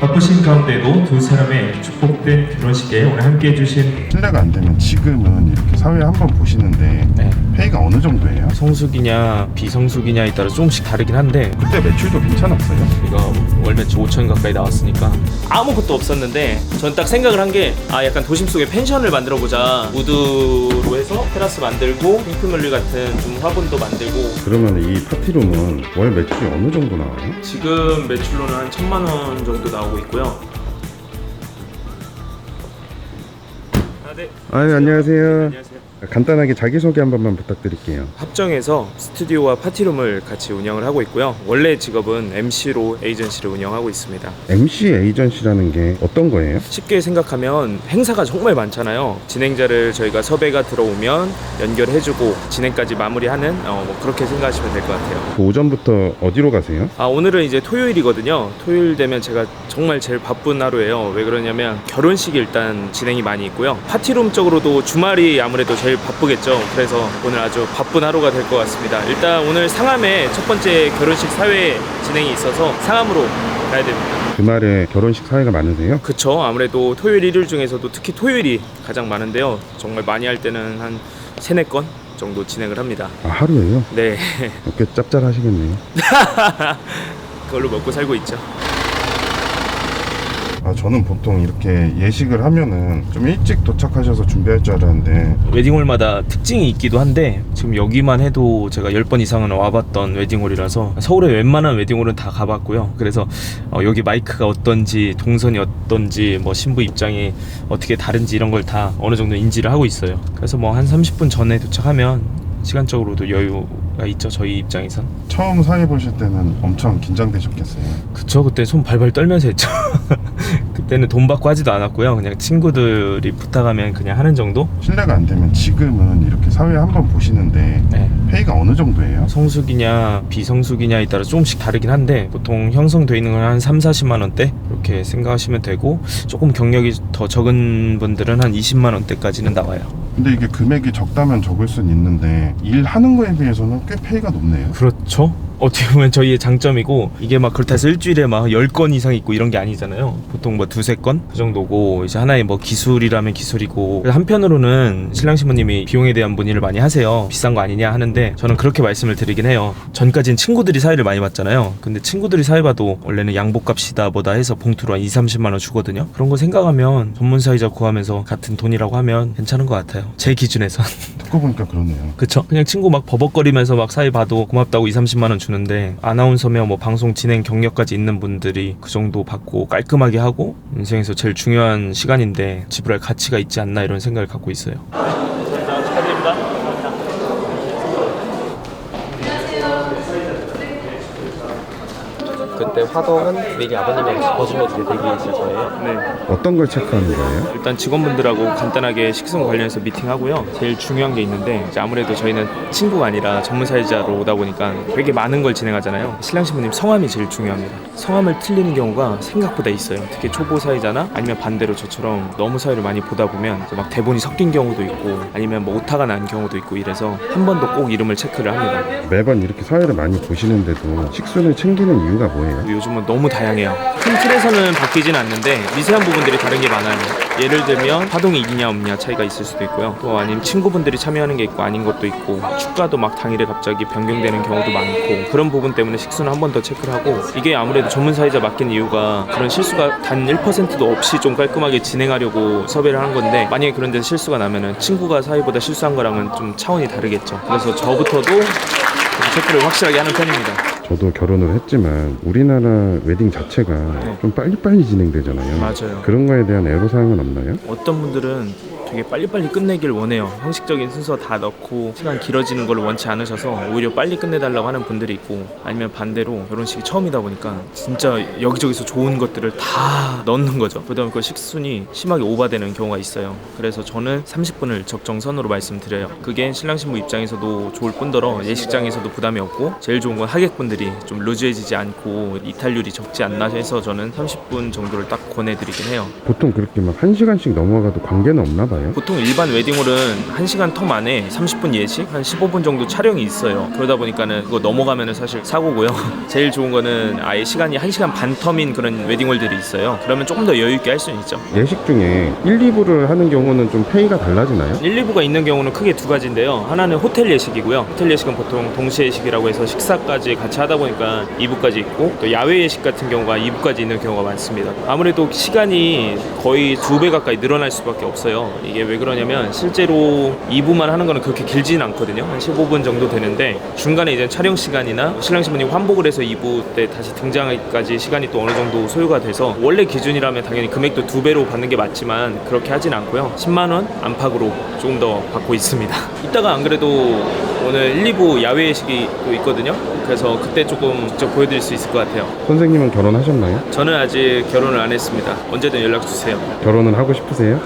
바쁘신 가운데도 두 사람의 축복된 결혼식에 오늘 함께 해 주신 실례가 안 되면 지금은 이렇게 사회 한번 보시는데 네. 페이가 어느 정도예요? 성수기냐 비성수기냐에 따라 조금씩 다르긴 한데 그때 매출도 괜찮았어요? 우리가 월 매출 5천 가까이 나왔으니까 아무것도 없었는데 전 딱 생각을 한 게 아 약간 도심 속에 펜션을 만들어 보자 우드로 해서 테라스 만들고 핑크뮬리 같은 좀 화분도 만들고 그러면 이 파티룸은 월 매출이 어느 정도 나와요? 지금 매출로는 한 천만 원 정도 나오고 있고요. 아, 네. 아유 안녕하세요. 안녕하세요. 간단하게 자기소개 한 번만 부탁드릴게요. 합정에서 스튜디오와 파티룸을 같이 운영을 하고 있고요. 원래 직업은 MC로 에이전시를 운영하고 있습니다. MC 에이전시라는 게 어떤 거예요? 쉽게 생각하면 행사가 정말 많잖아요. 진행자를 저희가 섭외가 들어오면 연결해주고 진행까지 마무리하는 어, 뭐 그렇게 생각하시면 될 것 같아요. 그 오전부터 어디로 가세요? 아 오늘은 이제 토요일이거든요. 토요일 되면 제가 정말 제일 바쁜 하루예요. 왜 그러냐면 결혼식이 일단 진행이 많이 있고요. 파티룸 쪽으로도 주말이 아무래도 제일 바쁘겠죠. 그래서 오늘 아주 바쁜 하루가 될 것 같습니다. 일단 오늘 상암에 첫 번째 결혼식 사회 진행이 있어서 상암으로 가야 됩니다. 주말에 결혼식 사회가 많으세요? 그쵸 아무래도 토요일 일요일 중에서도 특히 토요일이 가장 많은데요 정말 많이 할 때는 한 세네 건 정도 진행을 합니다 아 하루에요? 네 꽤 짭짤하시겠네요. 그걸로 먹고 살고 있죠 아 저는 보통 이렇게 예식을 하면은 좀 일찍 도착하셔서 준비할 줄 알았는데 웨딩홀마다 특징이 있기도 한데 지금 여기만 해도 제가 10번 이상은 와봤던 웨딩홀이라서 서울의 웬만한 웨딩홀은 다 가봤고요. 그래서 어, 여기 마이크가 어떤지 동선이 어떤지 뭐 신부 입장이 어떻게 다른지 이런 걸 다 어느 정도 인지를 하고 있어요. 그래서 뭐 한 30분 전에 도착하면 시간적으로도 여유가 있죠 저희 입장에선. 처음 사회 보실 때는 엄청 긴장되셨겠어요. 그쵸 그때 손 발발 떨면서 했죠 그때는 돈 받고 하지도 않았고요 그냥 친구들이 부탁하면 그냥 하는 정도 실례가 안 되면 지금은 이렇게 사회 한번 보시는데 네. 페이가 어느 정도예요? 성수기냐 비성수기냐에 따라 조금씩 다르긴 한데 보통 형성돼 있는 건 한 3, 40만 원대 이렇게 생각하시면 되고 조금 경력이 더 적은 분들은 한 20만 원대까지는 나와요 근데 이게 금액이 적다면 적을 순 있는데 일하는 거에 비해서는 꽤 페이가 높네요. 그렇죠 어떻게 보면 저희의 장점이고 이게 막 그렇다 해서 일주일에 막 10건 이상 있고 이런 게 아니잖아요. 보통 뭐 두세 건? 그 정도고 이제 하나의 뭐 기술이라면 기술이고. 한편으로는 신랑 신부님이 비용에 대한 문의를 많이 하세요. 비싼 거 아니냐 하는데 저는 그렇게 말씀을 드리긴 해요. 전까진 친구들이 사회를 많이 봤잖아요. 근데 친구들이 사회 봐도 원래는 양복값이다 뭐다 해서 봉투로 한 2, 30만 원 주거든요. 그런 거 생각하면 전문 사회자 구하면서 같은 돈이라고 하면 괜찮은 것 같아요. 제 기준에선. 듣고 보니까 그러네요. 그쵸? 그냥 친구 막 버벅거리면서 막 사회 봐도 고맙다고 2, 30만 원 주는 데 아나운서며 뭐 방송 진행 경력까지 있는 분들이 그 정도 받고 깔끔하게 하고 인생에서 제일 중요한 시간인데 지불할 가치가 있지 않나 이런 생각을 갖고 있어요 축하드립니다 그때 화동은 미리 아버님에게 거주해 드릴 있을 거예요. 네 어떤 걸 체크하는 거예요? 일단 직원분들하고 간단하게 식성 관련해서 미팅하고요. 제일 중요한 게 있는데 이제 아무래도 저희는 친구가 아니라 전문 사회자로 오다 보니까 되게 많은 걸 진행하잖아요. 신랑 신부님 성함이 제일 중요합니다. 성함을 틀리는 경우가 생각보다 있어요. 특히 초보 사회자나 아니면 반대로 저처럼 너무 사회를 많이 보다 보면 이제 막 대본이 섞인 경우도 있고 아니면 뭐 오타가 난 경우도 있고 이래서 한 번 더 꼭 이름을 체크를 합니다. 매번 이렇게 사회를 많이 보시는데도 식순을 챙기는 이유가 뭐예요? 요즘은 너무 다양해요. 큰 틀에서는 바뀌진 않는데 미세한 부분들이 다른 게 많아요. 예를 들면 파동이 있냐 없냐 차이가 있을 수도 있고요. 또 아니면 친구분들이 참여하는 게 있고 아닌 것도 있고 축가도 막 당일에 갑자기 변경되는 경우도 많고 그런 부분 때문에 식수는 한 번 더 체크를 하고 이게 아무래도 전문 사회자 맡긴 이유가 그런 실수가 단 1%도 없이 좀 깔끔하게 진행하려고 섭외를 하는 건데 만약에 그런 데서 실수가 나면은 친구가 사회보다 실수한 거랑은 좀 차원이 다르겠죠. 그래서 저부터도 좀 체크를 확실하게 하는 편입니다. 저도 결혼을 했지만 우리나라 웨딩 자체가 좀 빨리빨리 진행되잖아요. 맞아요. 그런 거에 대한 애로사항은 없나요? 어떤 분들은 되게 빨리빨리 끝내길 원해요. 형식적인 순서 다 넣고 시간 길어지는 걸 원치 않으셔서 오히려 빨리 끝내달라고 하는 분들이 있고 아니면 반대로 결혼식이 처음이다 보니까 진짜 여기저기서 좋은 것들을 다 넣는 거죠. 그다음에 그 식순이 심하게 오바되는 경우가 있어요. 그래서 저는 30분을 적정선으로 말씀드려요. 그게 신랑 신부 입장에서도 좋을 뿐더러 예식장에서도 부담이 없고 제일 좋은 건 하객분들이 좀 루즈해지지 않고 이탈률이 적지 않나 해서 저는 30분 정도를 딱 권해드리긴 해요. 보통 그렇게 막한 시간씩 넘어가도 관계는 없나 봐요. 얼마인가요? 보통 일반 웨딩홀은 1시간 텀 안에 30분 예식, 한 15분 정도 촬영이 있어요. 그러다 보니까는 그거 넘어가면은 사실 사고고요. 제일 좋은 거는 아예 시간이 1시간 반 텀인 그런 웨딩홀들이 있어요. 그러면 조금 더 여유 있게 할 수는 있죠. 예식 중에 1, 2부를 하는 경우는 좀 페이가 달라지나요? 1, 2부가 있는 경우는 크게 두 가지인데요. 하나는 호텔 예식이고요. 호텔 예식은 보통 동시 예식이라고 해서 식사까지 같이 하다 보니까 2부까지 있고 또 야외 예식 같은 경우가 2부까지 있는 경우가 많습니다. 아무래도 시간이 거의 두 배 가까이 늘어날 수밖에 없어요. 이게 왜 그러냐면 실제로 2부만 하는 거는 그렇게 길지는 않거든요. 한 15분 정도 되는데 중간에 이제 촬영 시간이나 신랑 신부님 환복을 해서 2부 때 다시 등장까지 시간이 또 어느 정도 소요가 돼서 원래 기준이라면 당연히 금액도 두 배로 받는 게 맞지만 그렇게 하진 않고요. 10만 원 안팎으로 조금 더 받고 있습니다. 이따가 안 그래도 오늘 1, 2부 야외 예식이 또 있거든요. 그래서 그때 조금 직접 보여드릴 수 있을 것 같아요. 선생님은 결혼하셨나요? 저는 아직 결혼을 안 했습니다. 언제든 연락 주세요. 결혼은 하고 싶으세요?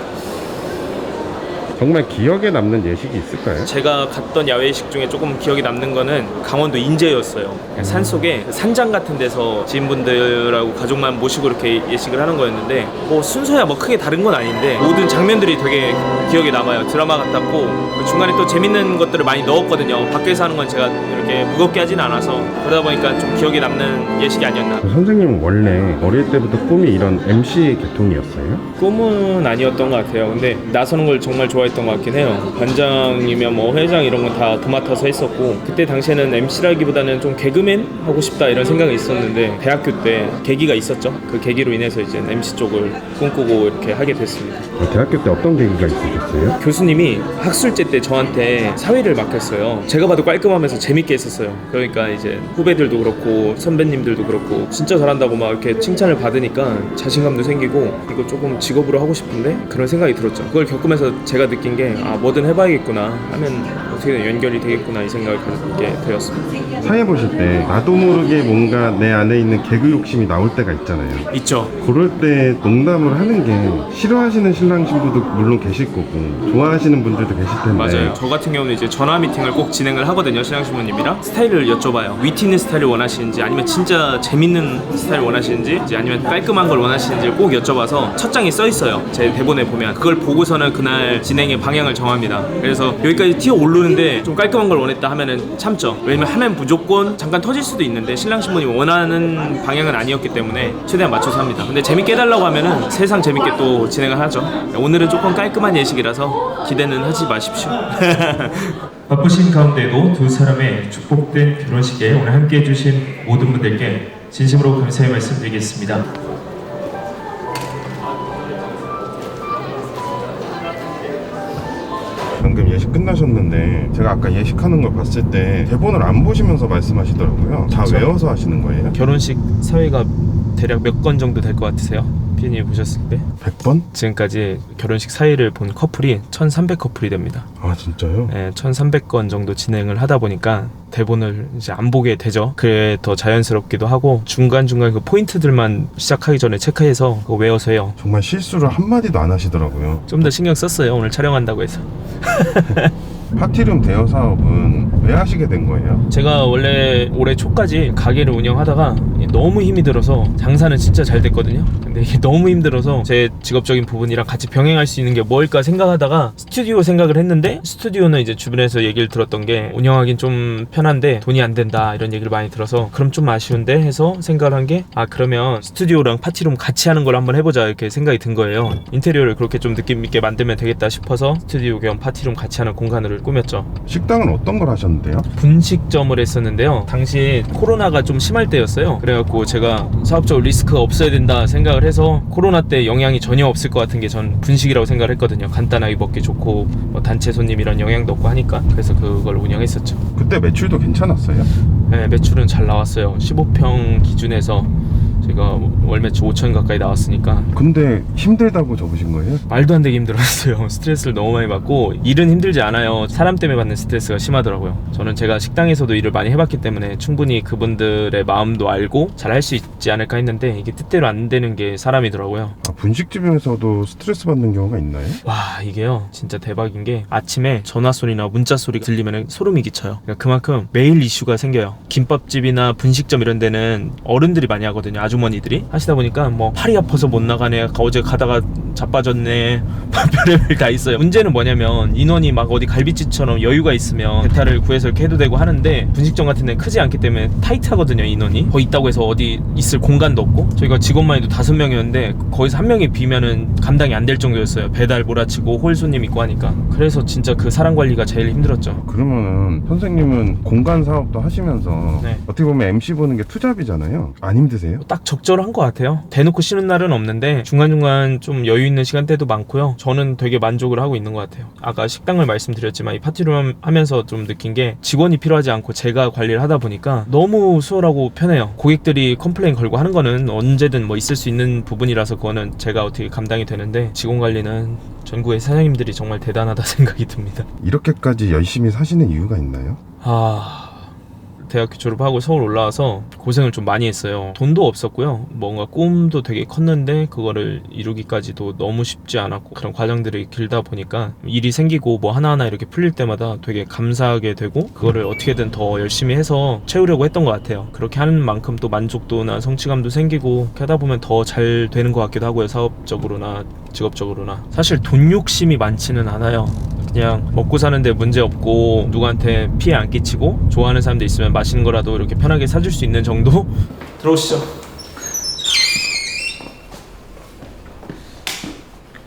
정말 기억에 남는 예식이 있을까요? 제가 갔던 야외 예식 중에 조금 기억에 남는 거는 강원도 인제였어요. 산 속에 산장 같은 데서 지인분들하고 가족만 모시고 이렇게 예식을 하는 거였는데 뭐 순서야 뭐 크게 다른 건 아닌데 모든 장면들이 되게 기억에 남아요. 드라마 같았고 그 중간에 또 재밌는 것들을 많이 넣었거든요. 밖에서 하는 건 제가 이렇게 무겁게 하진 않아서 그러다 보니까 좀 기억에 남는 예식이 아니었나. 선생님은 원래 어릴 때부터 꿈이 이런 MC 계통이었어요? 꿈은 아니었던 것 같아요. 근데 나서는 걸 정말 좋아했 던 것 같긴 해요. 반장이면 뭐 회장 이런 건 다 도맡아서 했었고 그때 당시에는 MC라기보다는 좀 개그맨 하고 싶다 이런 생각이 있었는데 대학교 때 계기가 있었죠. 그 계기로 인해서 이제 MC 쪽을 꿈꾸고 이렇게 하게 됐습니다. 어, 대학교 때 어떤 계기가 있으셨어요? 교수님이 학술제 때 저한테 사회를 맡겼어요. 제가 봐도 깔끔하면서 재밌게 했었어요. 그러니까 이제 후배들도 그렇고 선배님들도 그렇고 진짜 잘한다고 막 이렇게 칭찬을 받으니까 자신감도 생기고 이거 조금 직업으로 하고 싶은데 그런 생각이 들었죠. 그걸 겪으면서 제가 느낀 게 아 뭐든 해봐야겠구나 하면 어떻게든 연결이 되겠구나 이 생각을 갖게 되었습니다. 사회 보실 때 나도 모르게 뭔가 내 안에 있는 개그 욕심이 나올 때가 있잖아요. 있죠. 그럴 때 농담을 하는 게 싫어하시는 신랑 신부도 물론 계실 거고 좋아하시는 분들도 계실 텐데 맞아요. 저 같은 경우는 이제 전화 미팅을 꼭 진행을 하거든요. 신랑 신부님이랑 스타일을 여쭤봐요. 위트 있는 스타일을 원하시는지 아니면 진짜 재밌는 스타일을 원하시는지 이제 아니면 깔끔한 걸 원하시는지 꼭 여쭤봐서 첫 장에 써 있어요. 제 대본에 보면 그걸 보고서는 그날 진행 의 방향을 정합니다. 그래서 여기까지 튀어 오르는데 좀 깔끔한 걸 원했다 하면은 참죠. 왜냐면 하면 무조건 잠깐 터질 수도 있는데 신랑 신부님 원하는 방향은 아니었기 때문에 최대한 맞춰서 합니다. 근데 재밌게 해달라고 하면은 세상 재밌게 또 진행을 하죠. 오늘은 조금 깔끔한 예식이라서 기대는 하지 마십시오. 바쁘신 가운데도 두 사람의 축복된 결혼식에 오늘 함께 해주신 모든 분들께 진심으로 감사의 말씀드리겠습니다. 끝나셨는데 제가 아까 예식하는 걸 봤을 때 대본을 안 보시면서 말씀하시더라고요 다 그쵸. 외워서 하시는 거예요? 결혼식 사회가 대략 몇 건 정도 될 것 같으세요? 피디님 보셨을 때 100번? 지금까지 결혼식 사회를 본 커플이 1,300 커플이 됩니다. 아 진짜요? 예, 1,300건 정도 진행을 하다 보니까 대본을 이제 안 보게 되죠. 그게 더 자연스럽기도 하고 중간 중간 그 포인트들만 시작하기 전에 체크해서 그거 외워서 해요. 정말 실수를 한 마디도 안 하시더라고요 좀 더 신경 썼어요. 오늘 촬영한다고 해서. 파티룸 대여 사업은 왜 하시게 된 거예요? 제가 원래 올해 초까지 가게를 운영하다가 너무 힘이 들어서 장사는 진짜 잘 됐거든요. 근데 이게 너무 힘들어서 제 직업적인 부분이랑 같이 병행할 수 있는 게 뭘까 생각하다가 스튜디오 생각을 했는데 스튜디오는 이제 주변에서 얘기를 들었던 게 운영하긴 좀 편한데 돈이 안 된다 이런 얘기를 많이 들어서 그럼 좀 아쉬운데 해서 생각을 한 게 아 그러면 스튜디오랑 파티룸 같이 하는 걸 한번 해보자 이렇게 생각이 든 거예요. 인테리어를 그렇게 좀 느낌 있게 만들면 되겠다 싶어서 스튜디오 겸 파티룸 같이 하는 공간을 꾸몄죠. 식당은 어떤 걸 하셨 는데요? 분식점을 했었는데요. 당시 코로나가 좀 심할 때였어요. 그래갖고 제가 사업적으로 리스크가 없어야 된다 생각을 해서 코로나 때 영향이 전혀 없을 것 같은 게 전 분식이라고 생각을 했거든요. 간단하게 먹기 좋고 뭐 단체 손님 이런 영향도 없고 하니까 그래서 그걸 운영했었죠. 그때 매출도 괜찮았어요? 네, 매출은 잘 나왔어요. 15평 기준에서 제가 월 매출 5천 가까이 나왔으니까 근데 힘들다고 적으신 거예요? 말도 안 되게 힘들었어요. 스트레스를 너무 많이 받고 일은 힘들지 않아요. 사람 때문에 받는 스트레스가 심하더라고요. 저는 제가 식당에서도 일을 많이 해봤기 때문에 충분히 그분들의 마음도 알고 잘 할 수 있지 않을까 했는데 이게 뜻대로 안 되는 게 사람이더라고요. 아, 분식집에서도 스트레스 받는 경우가 있나요? 와 이게요 진짜 대박인 게 아침에 전화 소리나 문자 소리가 들리면 소름이 끼쳐요. 그러니까 그만큼 매일 이슈가 생겨요. 김밥집이나 분식점 이런 데는 어른들이 많이 하거든요. 아주 머니들이 하시다 보니까 뭐 팔이 아파서 못 나가네. 어제 가다가 자빠졌네 별의별 다 있어요 문제는 뭐냐면 인원이 막 어디 갈비집처럼 여유가 있으면 배탈을 구해서 이렇게 해도 되고 하는데 분식점 같은 데는 크지 않기 때문에 타이트하거든요 인원이 거의 있다고 해서 어디 있을 공간도 없고 저희가 직원만 해도 다섯 명이었는데 거기서 한 명이 비면은 감당이 안 될 정도였어요 배달 몰아치고 홀 손님 있고 하니까 그래서 진짜 그 사람 관리가 제일 힘들었죠 그러면은 선생님은 공간 사업도 하시면서 네. 어떻게 보면 MC 보는 게 투잡이잖아요. 안 힘드세요? 딱 적절한 것 같아요. 대놓고 쉬는 날은 없는데 중간중간 좀 여유 있는 시간대도 많고요. 저는 되게 만족을 하고 있는 것 같아요. 아까 식당을 말씀드렸지만 이 파티룸 하면서 좀 느낀 게 직원이 필요하지 않고 제가 관리를 하다 보니까 너무 수월하고 편해요. 고객들이 컴플레인 걸고 하는 거는 언제든 뭐 있을 수 있는 부분이라서 그거는 제가 어떻게 감당이 되는데 직원 관리는 전국의 사장님들이 정말 대단하다 생각이 듭니다. 이렇게까지 열심히 사시는 이유가 있나요? 아 대학교 졸업하고 서울 올라와서 고생을 좀 많이 했어요. 돈도 없었고요. 뭔가 꿈도 되게 컸는데 그거를 이루기까지도 너무 쉽지 않았고 그런 과정들이 길다 보니까 일이 생기고 뭐 하나하나 이렇게 풀릴 때마다 되게 감사하게 되고 그거를 어떻게든 더 열심히 해서 채우려고 했던 것 같아요. 그렇게 하는 만큼 또 만족도나 성취감도 생기고 하다 보면 더 잘 되는 것 같기도 하고요. 사업적으로나 직업적으로나 사실 돈 욕심이 많지는 않아요. 그냥 먹고 사는데 문제 없고 누구한테 피해 안 끼치고 좋아하는 사람들 있으면 맛있는 거라도 이렇게 편하게 사줄 수 있는 정도 들어오시죠.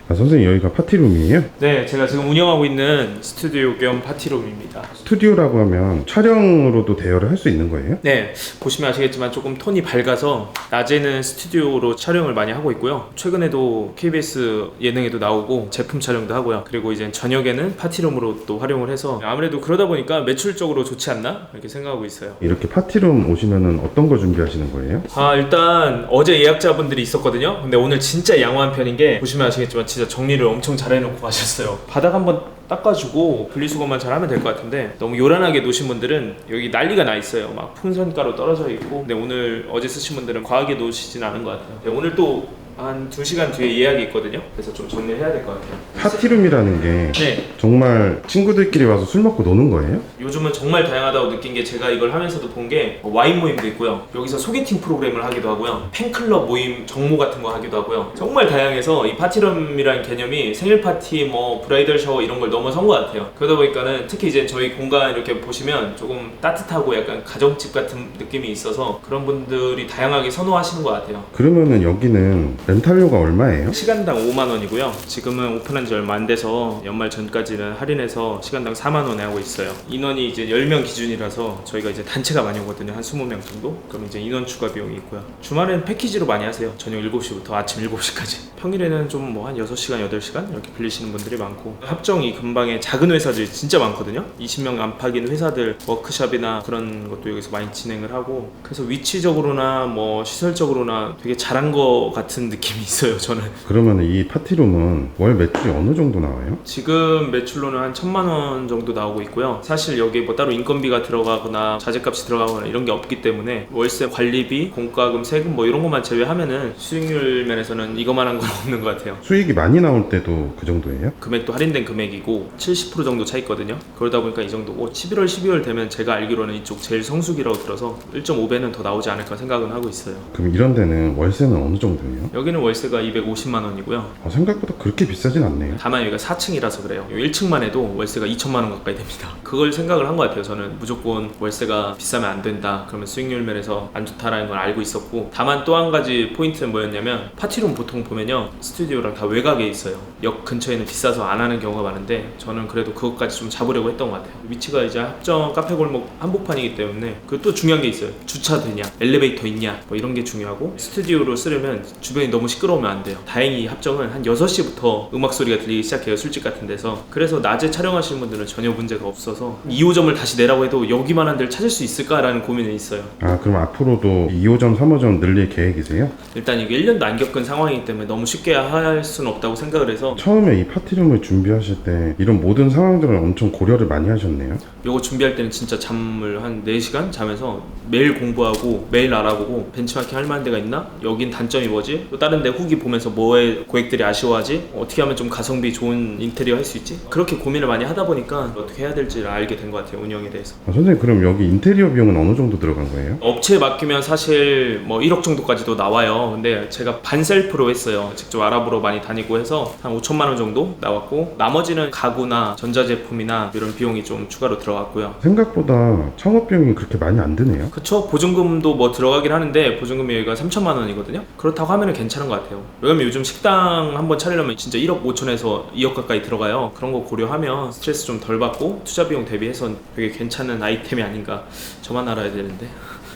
아, 선생님 여기가 파티룸이에요? 네, 제가 지금 운영하고 있는 스튜디오 겸 파티룸입니다. 스튜디오라고 하면 촬영으로도 대여를 할 수 있는 거예요? 네, 보시면 아시겠지만 조금 톤이 밝아서 낮에는 스튜디오로 촬영을 많이 하고 있고요. 최근에도 KBS 예능에도 나오고 제품 촬영도 하고요. 그리고 이제 저녁에는 파티룸으로 또 활용을 해서 아무래도 그러다 보니까 매출적으로 좋지 않나 이렇게 생각하고 있어요. 이렇게 파티룸 오시면은 어떤 거 준비하시는 거예요? 아 일단 어제 예약자분들이 있었거든요 근데 오늘 진짜 양호한 편인 게 보시면 아시겠지만 진짜 정리를 엄청 잘 해놓고 가셨어요. 바닥 한번 닦아주고 분리수거만 잘하면 될 것 같은데 너무 요란하게 놓으신 분들은 여기 난리가 나 있어요. 막 풍선가루 떨어져 있고. 근데 오늘 어제 쓰신 분들은 과하게 놓으시진 않은 것 같아요. 근데 오늘 또 한 2시간 뒤에 예약이 있거든요 그래서 좀 정리를 해야 될 것 같아요 파티룸이라는 게 네 정말 친구들끼리 와서 술 먹고 노는 거예요? 요즘은 정말 다양하다고 느낀 게 제가 이걸 하면서도 본 게 와인 모임도 있고요. 여기서 소개팅 프로그램을 하기도 하고요. 팬클럽 모임 정모 같은 거 하기도 하고요. 정말 다양해서 이 파티룸이라는 개념이 생일 파티, 뭐 브라이덜 샤워 이런 걸 넘어선 것 같아요. 그러다 보니까는 특히 이제 저희 공간 이렇게 보시면 조금 따뜻하고 약간 가정집 같은 느낌이 있어서 그런 분들이 다양하게 선호하시는 것 같아요. 그러면은 여기는 렌탈료가 얼마예요? 시간당 5만 원이고요. 지금은 오픈한 지 얼마 안 돼서 연말 전까지는 할인해서 시간당 4만 원에 하고 있어요. 인원이 이제 10명 기준이라서 저희가 이제 단체가 많이 오거든요. 한 20명 정도? 그럼 이제 인원 추가 비용이 있고요. 주말엔 패키지로 많이 하세요. 저녁 7시부터 아침 7시까지. 평일에는 좀 뭐 한 6시간, 8시간 이렇게 빌리시는 분들이 많고 합정이 근방에 작은 회사들이 진짜 많거든요. 20명 안팎인 회사들 워크샵이나 그런 것도 여기서 많이 진행을 하고 그래서 위치적으로나 뭐 시설적으로나 되게 잘한 거 같은 느낌 이 있어요. 저는. 그러면은 이 파티룸은 월 매출이 어느 정도 나와요? 지금 매출로는 한 천만 원 정도 나오고 있고요. 사실 여기 뭐 따로 인건비가 들어가거나 자재값이 들어가거나 이런 게 없기 때문에 월세 관리비, 공과금, 세금 뭐 이런 것만 제외하면은 수익률 면에서는 이거만한 건 없는 것 같아요. 수익이 많이 나올 때도 그 정도예요? 금액도 할인된 금액이고 70% 정도 차 있거든요. 그러다 보니까 이 정도고 11월, 12월 되면 제가 알기로는 이쪽 제일 성수기라고 들어서 1.5배는 더 나오지 않을까 생각은 하고 있어요. 그럼 이런 데는 월세는 어느 정도예요? 여기 는 월세가 250만 원이고요. 아, 생각보다 그렇게 비싸진 않네요. 다만 여기가 4층이라서 그래요. 1층만 해도 월세가 2천만 원 가까이 됩니다. 그걸 생각을 한 것 같아요. 저는 무조건 월세가 비싸면 안 된다. 그러면 수익률 면에서 안 좋다라는 걸 알고 있었고 다만 또 한 가지 포인트는 뭐였냐면 파티룸 보통 보면요 스튜디오랑 다 외곽에 있어요. 역 근처에는 비싸서 안 하는 경우가 많은데 저는 그래도 그것까지 좀 잡으려고 했던 것 같아요. 위치가 이제 합정 카페 골목 한복판이기 때문에 그또 중요한 게 있어요. 주차 되냐, 엘리베이터 있냐, 뭐 이런 게 중요하고 스튜디오로 쓰려면 주변 이 너무 시끄러우면 안 돼요. 다행히 합정은 한 6시부터 음악 소리가 들리기 시작해요. 술집 같은 데서. 그래서 낮에 촬영하시는 분들은 전혀 문제가 없어서 2호점을 다시 내라고 해도 여기만한 데를 찾을 수 있을까라는 고민이 있어요. 아, 그럼 앞으로도 2호점, 3호점 늘릴 계획이세요? 일단 이게 1년도 안 겪은 상황이기 때문에 너무 쉽게 할 수는 없다고 생각을 해서 처음에 이 파티룸을 준비하실 때 이런 모든 상황들을 엄청 고려를 많이 하셨네요. 요거 준비할 때는 진짜 잠을 한 4시간 자면서 매일 공부하고 매일 알아보고 벤치마킹 할 만한 데가 있나? 여긴 단점이 뭐지? 또 다른 데 후기 보면서 뭐에 고객들이 아쉬워하지? 어떻게 하면 좀 가성비 좋은 인테리어 할 수 있지? 그렇게 고민을 많이 하다 보니까 어떻게 해야 될지를 알게 된 것 같아요 운영에 대해서 아, 선생님 그럼 여기 인테리어 비용은 어느 정도 들어간 거예요? 업체에 맡기면 사실 뭐 1억 정도까지도 나와요. 근데 제가 반셀프로 했어요. 직접 알아보러 많이 다니고 해서 한 5천만 원 정도 나왔고 나머지는 가구나 전자제품이나 이런 비용이 좀 추가로 들어갔고요. 생각보다 창업 비용이 그렇게 많이 안 드네요. 그쵸 보증금도 뭐 들어가긴 하는데 보증금이 여기가 3천만 원이거든요 그렇다고 하면 괜찮 은 것 같아요. 왜냐면 요즘 식당 한번 차리려면 진짜 1억 5천에서 2억 가까이 들어가요. 그런 거 고려하면 스트레스 좀 덜 받고 투자 비용 대비해서 되게 괜찮은 아이템이 아닌가. 저만 알아야 되는데.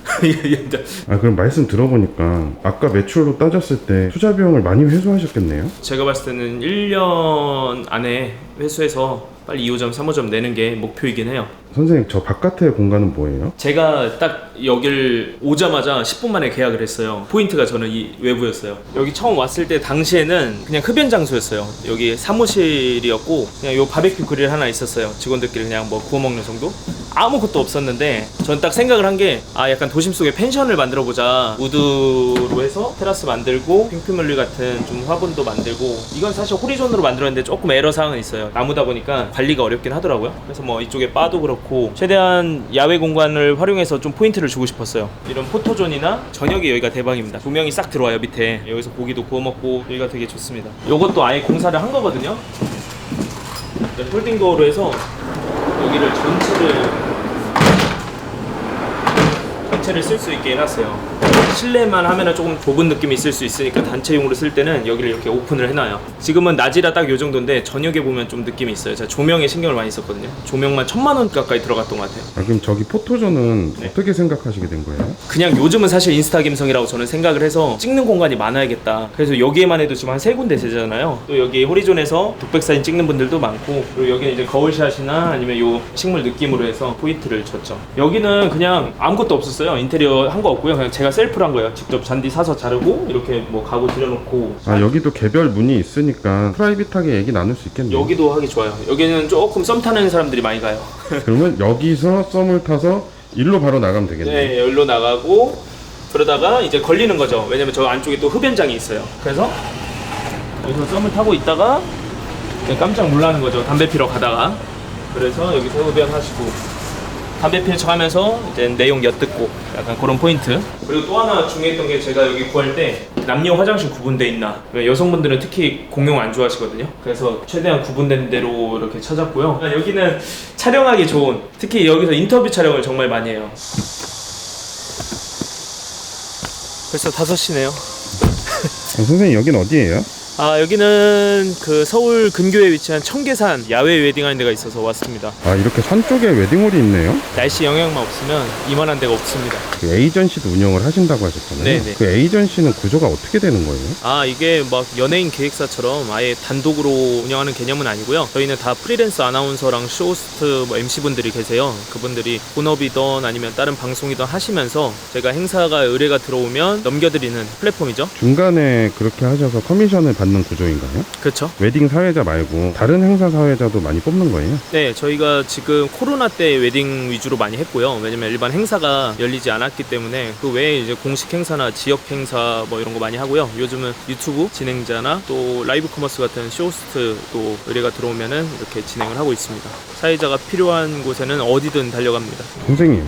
아 그럼 말씀 들어보니까 아까 매출로 따졌을 때 투자 비용을 많이 회수하셨겠네요. 제가 봤을 때는 1년 안에 회수해서 빨리 2호점 3호점 내는 게 목표이긴 해요 선생님 저 바깥의 공간은 뭐예요? 제가 딱 여길 오자마자 10분 만에 계약을 했어요. 포인트가 저는 이 외부였어요. 여기 처음 왔을 때 당시에는 그냥 흡연 장소였어요. 여기 사무실이었고 그냥 요 바베큐 그릴 하나 있었어요. 직원들끼리 그냥 뭐 구워 먹는 정도? 아무것도 없었는데 전 딱 생각을 한 게 아 약간 도심 속에 펜션을 만들어 보자. 우드로 해서 테라스 만들고 핑크뮬리 같은 좀 화분도 만들고 이건 사실 호리존으로 만들었는데 조금 에러 사항은 있어요. 나무다 보니까 관리가 어렵긴 하더라고요. 그래서 뭐 이쪽에 바도 그렇고 최대한 야외 공간을 활용해서 좀 포인트를 주고 싶었어요. 이런 포토존이나 저녁에 여기가 대박입니다. 조명이 싹 들어와요 밑에. 여기서 고기도 구워 먹고 여기가 되게 좋습니다. 이것도 아예 공사를 한 거거든요. 네, 폴딩 도어로 해서 여기를 전체를 전체를 쓸 수 있게 해놨어요. 실내만 하면은 조금 좁은 느낌이 있을 수 있으니까 단체용으로 쓸 때는 여기를 이렇게 오픈을 해놔요. 지금은 낮이라 딱 요 정도인데 저녁에 보면 좀 느낌이 있어요. 제가 조명에 신경을 많이 썼거든요. 조명만 천만 원 가까이 들어갔던 것 같아요. 아 그럼 저기 포토존은 네. 어떻게 생각하시게 된 거예요? 그냥 요즘은 사실 인스타 감성이라고 저는 생각을 해서 찍는 공간이 많아야겠다. 그래서 여기에만 해도 지금 한 세 군데 되잖아요. 또 여기 호리존에서 독백 사진 찍는 분들도 많고 그리고 여기는 이제 거울샷이나 아니면 요 식물 느낌으로 해서 포인트를 줬죠. 여기는 그냥 아무것도 없었어요. 인테리어 한 거 없고요. 그냥 제가 셀프 로한 거예요. 직접 잔디 사서 자르고 이렇게 뭐 가구 들여놓고 아 여기도 개별 문이 있으니까 프라이빗하게 얘기 나눌 수 있겠네요. 여기도 하기 좋아요. 여기는 조금 썸 타는 사람들이 많이 가요. 그러면 여기서 썸을 타서 일로 바로 나가면 되겠네요. 네, 여기로 나가고 그러다가 이제 걸리는 거죠. 왜냐면 저 안쪽에 또 흡연장이 있어요. 그래서 여기서 썸을 타고 있다가 그냥 깜짝 놀라는 거죠. 담배 피러 가다가. 그래서 여기서 흡연 하시고 담배 피는 척하면서 이제 내용 엿듣고 약간 그런 포인트. 그리고 또 하나 중요했던 게 제가 여기 구할 때 남녀 화장실 구분돼 있나. 왜 여성분들은 특히 공용 안 좋아하시거든요. 그래서 최대한 구분된 대로 이렇게 찾았고요. 여기는 촬영하기 좋은. 특히 여기서 인터뷰 촬영을 정말 많이 해요. 벌써 5시네요. 어, 선생님 여긴 어디예요? 아, 여기는 그 서울 근교에 위치한 청계산 야외 웨딩하는 데가 있어서 왔습니다. 아 이렇게 산 쪽에 웨딩홀이 있네요. 날씨 영향만 없으면 이만한 데가 없습니다. 그 에이전시도 운영을 하신다고 하셨잖아요. 네네. 그 에이전시는 구조가 어떻게 되는 거예요? 아, 이게 막 연예인 기획사처럼 아예 단독으로 운영하는 개념은 아니고요. 저희는 다 프리랜서 아나운서랑 쇼호스트 뭐 MC분들이 계세요. 그분들이 본업이든 아니면 다른 방송이든 하시면서 제가 행사가 의뢰가 들어오면 넘겨드리는 플랫폼이죠. 중간에 그렇게 하셔서 커미션을 받는 구조인가요? 그렇죠. 웨딩 사회자 말고 다른 행사 사회자도 많이 뽑는 거예요? 네, 저희가 지금 코로나 때 웨딩 위주로 많이 했고요. 왜냐면 일반 행사가 열리지 않았기 때문에 그 외에 이제 공식 행사나 지역 행사 뭐 이런 거 많이 하고요. 요즘은 유튜브 진행자나 또 라이브 커머스 같은 쇼호스트도 의뢰가 들어오면은 이렇게 진행을 하고 있습니다. 사회자가 필요한 곳에는 어디든 달려갑니다. 선생님.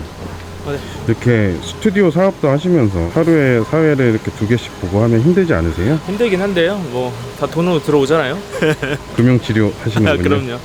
이렇게 스튜디오 사업도 하시면서 하루에 사회를 이렇게 두 개씩 보고 하면 힘들지 않으세요? 힘들긴 한데요. 뭐 다 돈으로 들어오잖아요. 금융치료 아, 하시는군요. 그럼요.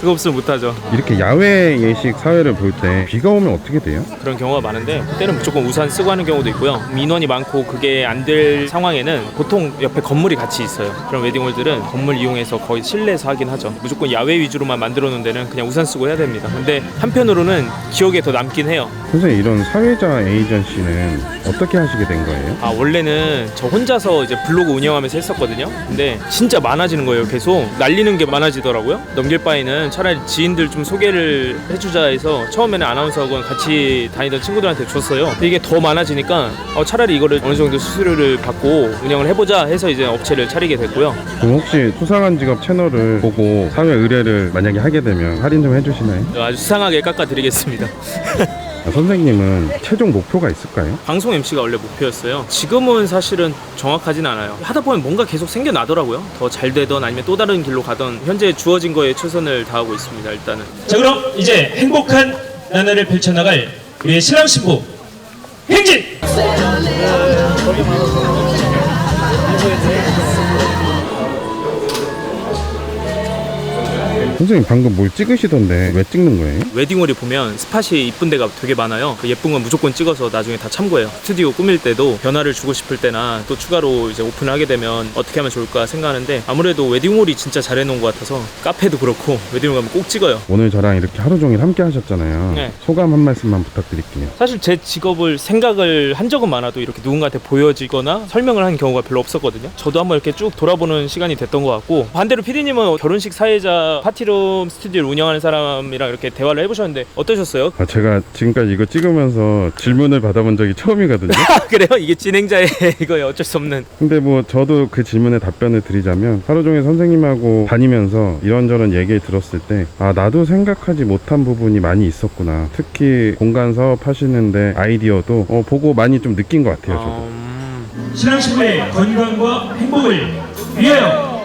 그거 없으면 못하죠. 이렇게 야외 예식 사회를 볼 때 비가 오면 어떻게 돼요? 그런 경우가 많은데 그때는 무조건 우산 쓰고 하는 경우도 있고요. 민원이 많고 그게 안 될 상황에는 보통 옆에 건물이 같이 있어요. 그런 웨딩홀들은 건물 이용해서 거의 실내에서 하긴 하죠. 무조건 야외 위주로만 만들어 놓은 데는 그냥 우산 쓰고 해야 됩니다. 근데 한편으로는 기억에 더 남긴 해요. 선생님 이런 사회자 에이전시는 어떻게 하시게 된 거예요? 아 원래는 저 혼자서 이제 블로그 운영하면서 했었거든요. 근데 진짜 많아지는 거예요. 계속 날리는 게 많아지더라고요. 넘길 바에는 차라리 지인들 좀 소개를 해주자 해서 처음에는 아나운서 학원 같이 다니던 친구들한테 줬어요. 근데 이게 더 많아지니까 어, 차라리 이거를 어느 정도 수수료를 받고 운영을 해보자 해서 이제 업체를 차리게 됐고요. 그럼 혹시 수상한 직업 채널을 보고 사회 의뢰를 만약에 하게 되면 할인 좀 해주시나요? 아주 수상하게 깎아드리겠습니다. 아, 선생님은 최종 목표가 있을까요? 방송 MC가 원래 목표였어요. 지금은 사실은 정확하진 않아요. 하다 보면 뭔가 계속 생겨나더라고요. 더 잘 되던 아니면 또 다른 길로 가던 현재 주어진 거에 최선을 다하고 있습니다. 일단은. 자 그럼 이제 행복한 나날을 펼쳐나갈 우리의 신랑 신부 행진! 선생님 방금 뭘 찍으시던데 왜 찍는 거예요? 웨딩홀이 보면 스팟이 이쁜 데가 되게 많아요. 그 예쁜 건 무조건 찍어서 나중에 다 참고해요. 스튜디오 꾸밀 때도 변화를 주고 싶을 때나 또 추가로 이제 오픈을 하게 되면 어떻게 하면 좋을까 생각하는데 아무래도 웨딩홀이 진짜 잘 해놓은 것 같아서 카페도 그렇고 웨딩홀 가면 꼭 찍어요. 오늘 저랑 이렇게 하루 종일 함께 하셨잖아요. 네. 소감 한 말씀만 부탁드릴게요. 사실 제 직업을 생각을 한 적은 많아도 이렇게 누군가한테 보여지거나 설명을 한 경우가 별로 없었거든요. 저도 한번 이렇게 쭉 돌아보는 시간이 됐던 것 같고 반대로 피디님은 결혼식 사회자 파티 룸 스튜디오를 운영하는 사람이랑 이렇게 대화를 해보셨는데 어떠셨어요? 아, 제가 지금까지 이거 찍으면서 질문을 받아본 적이 처음이거든요. 아 그래요? 이게 진행자의 이거에 어쩔 수 없는 근데 뭐 저도 그 질문에 답변을 드리자면 하루 종일 선생님하고 다니면서 이런저런 얘기를 들었을 때 아 나도 생각하지 못한 부분이 많이 있었구나. 특히 공간 사업 하시는데 아이디어도 어, 보고 많이 좀 느낀 것 같아요. 저도. 음... 신랑 신부의 건강과 행복을 위하여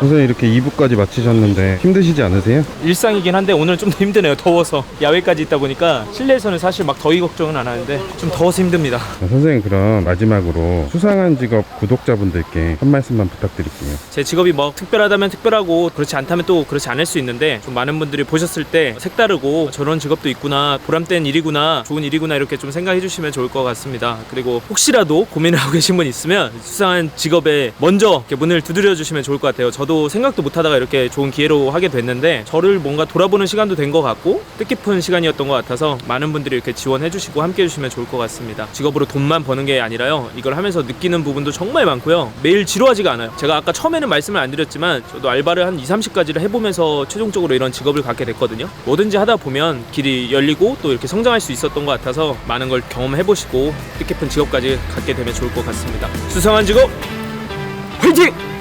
선생님 이렇게 2부까지 마치셨는데 힘드시지 않으세요? 일상이긴 한데 오늘 좀 더 힘드네요. 더워서 야외까지 있다 보니까 실내에서는 사실 막 더위 걱정은 안 하는데 좀 더워서 힘듭니다. 자, 선생님 그럼 마지막으로 수상한 직업 구독자분들께 한 말씀만 부탁드릴게요. 제 직업이 뭐 특별하다면 특별하고 그렇지 않다면 또 그렇지 않을 수 있는데 좀 많은 분들이 보셨을 때 색다르고 저런 직업도 있구나 보람된 일이구나 좋은 일이구나 이렇게 좀 생각해 주시면 좋을 것 같습니다 그리고 혹시라도 고민을 하고 계신 분 있으면 수상한 직업에 먼저 이렇게 문을 두드려 주시면 좋을 것 같아요 저도 생각도 못 하다가 이렇게 좋은 기회로 하게 됐는데 저를 뭔가 돌아보는 시간도 된 것 같고 뜻깊은 시간이었던 것 같아서 많은 분들이 이렇게 지원해 주시고 함께 해 주시면 좋을 것 같습니다. 직업으로 돈만 버는 게 아니라요. 이걸 하면서 느끼는 부분도 정말 많고요. 매일 지루하지가 않아요. 제가 아까 처음에는 말씀을 안 드렸지만 저도 알바를 한 2, 30가지를 해보면서 최종적으로 이런 직업을 갖게 됐거든요. 뭐든지 하다 보면 길이 열리고 또 이렇게 성장할 수 있었던 것 같아서 많은 걸 경험해 보시고 뜻깊은 직업까지 갖게 되면 좋을 것 같습니다. 수상한 직업 화이팅!